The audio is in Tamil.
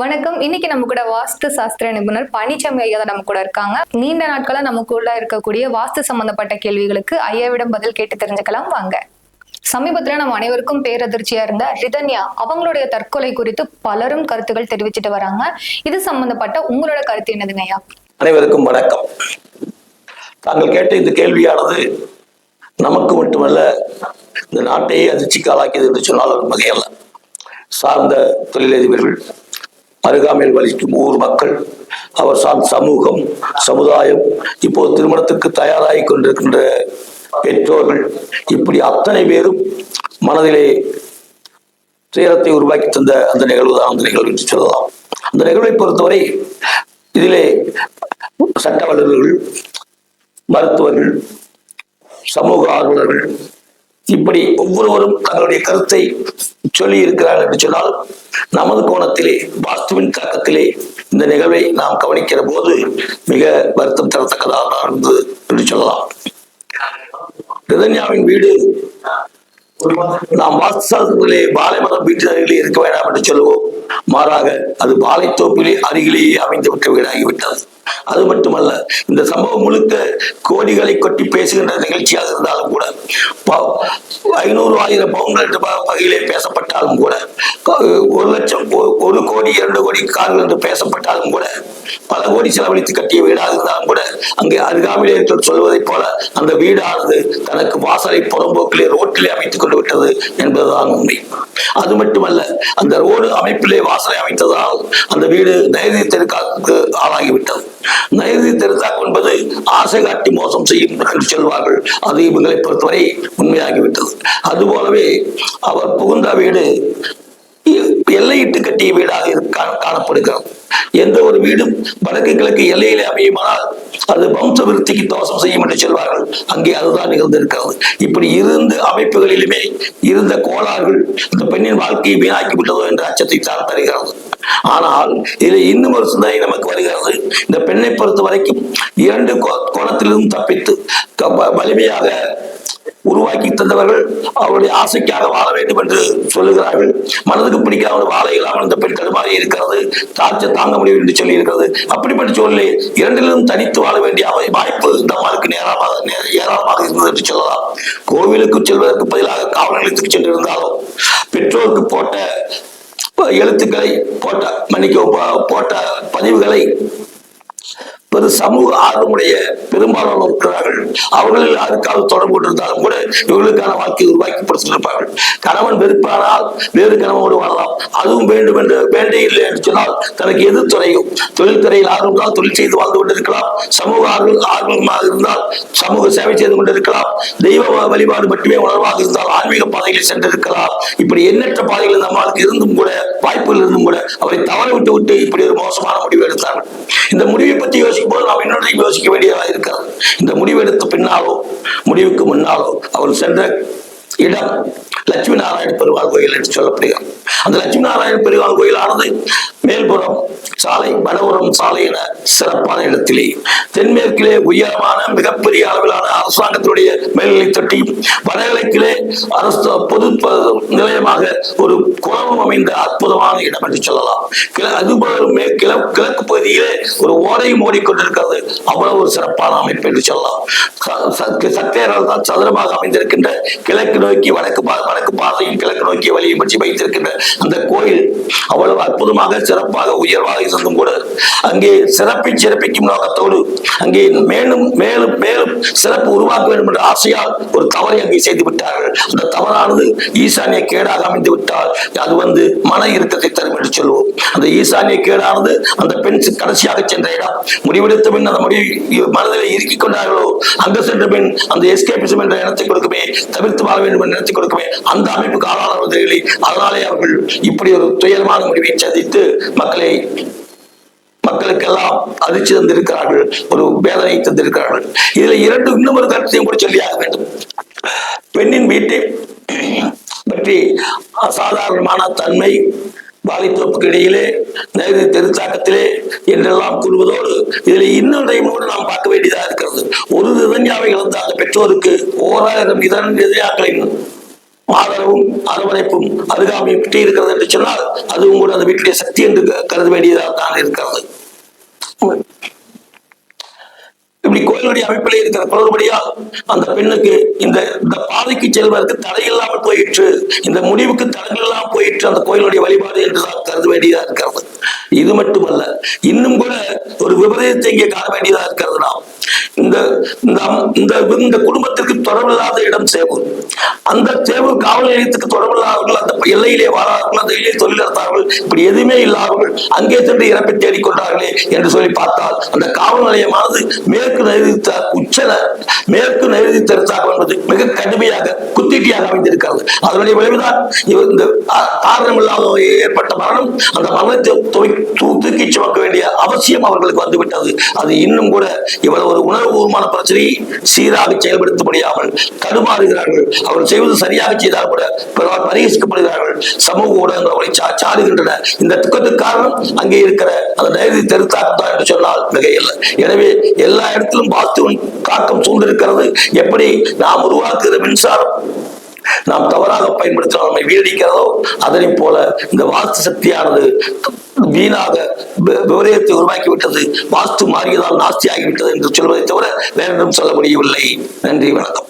வணக்கம். இன்னைக்கு நம்ம கூட வாஸ்து சாஸ்திர நிபுணர் பழனிசாமி ஐயா நம்ம கூட இருக்காங்க. நீண்ட நாட்களா நம்ம கூட இருக்கக்கூடிய வாஸ்து சம்பந்தப்பட்ட கேள்விகளுக்கு ஐயாவிடம் பதில் கேட்டு தெரிஞ்சுக்கலாம். வாங்க. சமீபத்துல நம்ம அனைவருக்கும் பேரதிர்ச்சியா இருந்த ரிதன்யா அவங்களுடைய தற்கொலை குறித்து பலரும் கருத்துக்கள் தெரிவிச்சுட்டு வராங்க. இது சம்பந்தப்பட்ட உங்களோட கருத்து என்னதுங்க ஐயா? அனைவருக்கும் வணக்கம். தாங்கள் கேட்ட இந்த கேள்வியானது நமக்கு மட்டுமல்ல இந்த நாட்டையே அதிர்ச்சிக்கு ஆளாக்கியது என்று சொன்னால் ஒரு வகையல்ல சார்ந்த தொழிலதிபர்கள் அருகாமையில் வலிக்கும் ஊர் மக்கள் அவர் சார்ந்த சமூகம் சமுதாயம் இப்போது திருமணத்துக்கு தயாராகி கொண்டிருக்கின்ற பெற்றோர்கள் இப்படி அத்தனை பேரும் மனதிலே துயரத்தை உருவாக்கி தந்த அந்த நிகழ்வு தான் அந்த நிகழ்வு என்று சொல்லலாம். அந்த நிகழ்வை பொறுத்தவரை இதிலே சட்ட வல்லுநர்கள் மருத்துவர்கள் சமூக ஆர்வலர்கள் இப்படி ஒவ்வொருவரும் தங்களுடைய கருத்தை சொல்லி இருக்கிறார்கள் என்று சொன்னால் நமது கோணத்திலே வாஸ்துவின் தாக்கத்திலே இந்த நிகழ்வை நாம் கவனிக்கிற போது மிக வருத்தம் தரத்தக்கதாக இருந்தது என்று சொல்லலாம். ரிதன்யாவின் வீடு நாம் வாஸ்துசாஸ்திரத்திலே பாலை மரம் வீட்டு அருகிலே இருக்க வேண்டாம் என்று சொல்லுவோம். மாறாக அது பாலைத்தோப்பிலே அருகிலேயே அமைந்து விட்ட வீடாகிவிட்டது. அது மட்டுமல்ல இந்த சம்பவம் முழுக்க கோடிகளை கொட்டி பேசுகின்ற நிகழ்ச்சியாக இருந்தாலும் கூட ஐநூறு ஆயிரம் பவுன்கள் என்ற வகையிலே பேசப்பட்டாலும் கூட ஒரு லட்சம் ஒரு கோடி இரண்டு கோடி கார்கள் என்று பேசப்பட்டாலும் கூட பல கோடி செலவழித்து கட்டிய வீடாக இருந்தாலும் கூட அங்கே அருகாமையிலே இருக்கிற சொல்வதைப் போல அந்த வீடானது தனக்கு வாசலை புறம்போக்கிலே ரோட்டிலே அமைத்துக் கொண்டு விட்டது என்பதுதான் உண்மை. அது மட்டுமல்ல அந்த ரோடு அமைப்பிலே வாசலை அமைத்ததால் அந்த வீடு தைரியத்திற்கு ஆளாகிவிட்டது. நைதி தெருக்காக்கு என்பது ஆசை காட்டி மோசம் செய்யும் என்று சொல்வார்கள். அது இவங்களை பொறுத்தவரை உண்மையாகிவிட்டது. அதுபோலவே அவர் புகுந்த வீடு எல்லையிட்டு கட்டிய வீடாக காணப்படுகிறது. எந்த ஒரு வீடும் வடக்கு கிழக்கு எல்லையிலே அமையுமானால் அது வம்ச விருத்திக்கு தோஷம் செய்யும் என்று சொல்வார்கள். அங்கே அதுதான் நிகழ்ந்திருக்கிறது இப்படி இருந்த அமைப்புகளிலுமே இருந்த கோளாறுகள் இந்த பெண்ணின் வாழ்க்கையை வீணாக்கி விட்டதோ என்ற அச்சத்தை தான் தருகிறது. ஆனால் இதில் இன்னும் ஒரு சிந்தனை நமக்கு வருகிறது. இந்த பெண்ணை பொறுத்த வரைக்கும் இரண்டு கோணத்திலிருந்து தப்பித்து வலிமையாக உருவாக்கி தந்தவர்கள் அவருடைய ஆசைக்காக வாழ வேண்டும் என்று சொல்லுகிறார்கள். மனதுக்கு பிடிக்காத வாழ இல்லாமல் இந்த பெண் தடுமாறி இருக்கிறது. தாழ்ச்ச தாங்க முடியும் என்று சொல்லி இருக்கிறது அப்படிப்பட்ட சூழ்நிலை இரண்டிலும் தனித்து வாழ வேண்டிய வாய்ப்பு இந்த நேரமாக ஏராளமாக இருந்தது என்று சொல்லலாம். கோவிலுக்கு செல்வதற்கு பதிலாக காவல் நிலையத்துக்கு சென்றிருந்தாலும் பெற்றோருக்கு போட்ட எழுத்துக்களை போட்ட மன்னிக்கவும் போட்ட பதிவுகளை பெரு சமூக ஆர்வமுடைய பெரும்பாலானோர் இருக்கிறார்கள். அவர்களில் யாருக்காவது தொடர்பு கொண்டிருந்தாலும் கூட இவர்களுக்கான வாழ்க்கையை உருவாக்கி கொடுத்திருப்பார்கள் கணவன் வெறுப்பானால் வேறு கணவனோடு வாழலாம். அதுவும் வேண்டும் என்று வேண்டே இல்லை என்று சொன்னால் தனக்கு எது துறையும் தொழில் துறையில் ஆர்வம் இருந்தால் தொழில் செய்து வாழ்ந்து கொண்டிருக்கலாம். சமூக ஆர்வம் ஆர்வமாக இருந்தால் சமூக சேவை செய்து கொண்டிருக்கலாம். தெய்வ வழிபாடு மட்டுமே உணர்வாக இருந்தால் ஆன்மீக பாதையில் சென்றிருக்கலாம். இப்படி எண்ணற்ற பாதைகள் நம்மளுக்கு இருந்தும் கூட வாய்ப்புகள் இருந்தும் கூட அவரை தவற விட்டு விட்டு இப்படி ஒரு மோசமான முடிவு எடுத்தார்கள். இந்த முடிவை பற்றி யோசிக்கும் போது நாம் இன்னொன்றையும் யோசிக்க வேண்டியதாக இருக்கிறது. இந்த முடிவெடுத்த பின்னாலோ முடிவுக்கு முன்னாலோ அவர் சென்ற இடம் லட்சுமி நாராயண பெருமாள் கோயில் என்று சொல்லப்படுகிறது. அந்த லட்சுமி நாராயண பெருமாள் கோயிலானது மேல்புறம் சாலை வடபுறம் சாலை என சிறப்பான இடத்திலே தென்மேற்கிலே உயரமான மிகப்பெரிய அளவிலான அரசாங்கத்தினுடைய மேல்நிலை தொட்டியும் வடகிழக்கிலே அரசு பொது நிலையமாக ஒரு குளமும் அமைந்த அற்புதமான இடம் என்று சொல்லலாம். கிழ- அதுபோல கிழக்கு பகுதியிலே ஒரு ஓடையும் ஓடிக்கொண்டிருக்கிறது. அவ்வளவு ஒரு சிறப்பான அமைப்பு என்று சொல்லலாம். ச- தான் சதுரமாக அமைந்திருக்கின்ற கிழக்கு நோக்கி வடக்கு பாகம் வடக்கு பாதையும் கிழக்கு நோக்கிய வழியை பற்றி வைத்திருக்கின்ற அந்த கோயில் அவ்வளவு அற்புதமாக சிறப்பாக உயர்வாக இருந்தும் கூட அங்கே சிறப்பை சிறப்பிக்கும் நோக்கத்தோடு அங்கே மேலும் மேலும் மேலும் சிறப்பு உருவாக்க வேண்டும் என்ற ஆசையால் ஒரு தவறை அங்கே செய்து விட்டார்கள். அந்த தவறானது ஈசானிய கேடாக அமைந்து விட்டால் அது வந்து மன இறுக்கத்தை தரும் என்று சொல்வோம். அந்த ஈசானிய கேடானது அந்த பெண் கடைசியாக சென்ற இடம். முடிவெடுத்த பின் அந்த முடிவு மனதில் இறுக்கிக் கொண்டார்களோ? அங்கு சென்ற பின் அந்த எஸ்கேபிசம் என்ற எண்ணத்தை கொடுக்குமே தவிர்த்து வாழ வேண்டும் என்ற எண்ணத்தை கொடுக்குமே அந்த அமைப்புக்கு ஆளானவர்கள் அதனாலே அவர்கள் இப்படி ஒரு துயரமான முடிவை சந்தித்து மக்களை மக்களுக்கெல்லாம் அதிர்ச்சி தந்திருக்கிறார்கள் ஒரு வேதனை தந்திருக்கிறார்கள். இதுல இரண்டு இன்னும் ஒரு கருத்தையும் கூட சொல்லியாக வேண்டும். பெண்ணின் வீட்டை பற்றி அசாதாரணமான தன்மை வாலித்தோப்புக்கு இடையிலே நேரு தெருத்தாக்கத்திலே என்றெல்லாம் கூறுவதோடு இதில் இன்னொன்றையும் கூட நாம் பார்க்க வேண்டியதாக இருக்கிறது. ஒரு இதன்யாவை இழந்த அந்த பெற்றோருக்கு ஓராயிரம் இதன் எதிராக்களின் ஆதரவும் அரவணைப்பும் அருகாமையும் கிட்டே இருக்கிறது என்று சொன்னால் அதுவும் கூட அந்த வீட்டிலே சக்தி என்று கருத வேண்டியதாக தான் இருக்கிறது. இப்படி கோயிலுடைய அமைப்பிலே இருக்கிற குளறுபடியால் அந்த பெண்ணுக்கு இந்த இந்த பாதைக்கு செல்வதற்கு தடை இல்லாமல் போயிற்று. இந்த முடிவுக்கு தடை இல்லாமல் போயிற்று அந்த கோயிலுடைய வழிபாடு என்றுதான் கருத வேண்டியதா இருக்கிறது. இது மட்டுமல்ல இன்னும் கூட ஒரு விபரீதத்தை இங்கே காண வேண்டியதா இருக்கிறது. நாம் இந்த இந்த இந்த இந்த குடும்பத்திற்கு தொடர்பில்லாத இடம் சேவும் அந்த தேர்வு காவல் நிலையத்துக்கு தொடர்பில்லாதவர்கள் அந்த எல்லையிலே வாழாதவர்கள் அந்த எல்லையில் தொழில் நடத்தார்கள் இப்படி எதுவுமே இல்லாதவர்கள் அங்கே சென்று இறப்பை தேடிக்கொண்டார்களே என்று சொல்லி பார்த்தால் அந்த காவல் நிலையமானது மேற்கு நெருதித்த உச்சன மேற்கு நெருதித்தெடுத்தார்கள் என்பது மிக கடுமையாக குத்திட்டியாக அமைந்திருக்கிறது. அதனுடைய விளைவுதான் இவர் இந்த காரணம் இல்லாத ஏற்பட்ட மரணம். அந்த மரணத்தை தூக்கி சுமக்க வேண்டிய அவசியம் அவர்களுக்கு வந்துவிட்டது. அது இன்னும் கூட இவ்வளவு ஒரு உணர்வுபூர்வமான பிரச்சனையை சீராக செயல்படுத்த முடியாமல் தடுமாறுகிறார்கள். அவர்கள் செய்வது சரியாக செய்தால் கூட பிறர் பரிகசிக்கப்படுகிறார்கள். சமூக ஊடகங்கள் அவரை சா- சாடுகின்றன. இந்த துக்கத்துக்கு காரணம் அங்கே இருக்கிற அந்த நேரடி தெருத்தாக்கம் என்று சொன்னால் மிகையில்லை. எனவே எல்லா இடத்திலும் வாஸ்துவின் தாக்கம் சூழ்ந்திருக்கிறது. எப்படி நாம் உருவாக்குகிற மின்சாரம் நாம் தவறாக பயன்படுத்தினால் நம்மை வீணடிக்கிறதோ அதனை போல இந்த வாஸ்து சக்தியானது வீணாக வி- விபரீதத்தை உருவாக்கி விட்டது வாஸ்து மாறியதால் நாஸ்தி ஆகிவிட்டது என்று சொல்வதை தவிர வேறென்றும் சொல்ல முடியவில்லை. நன்றி வணக்கம்.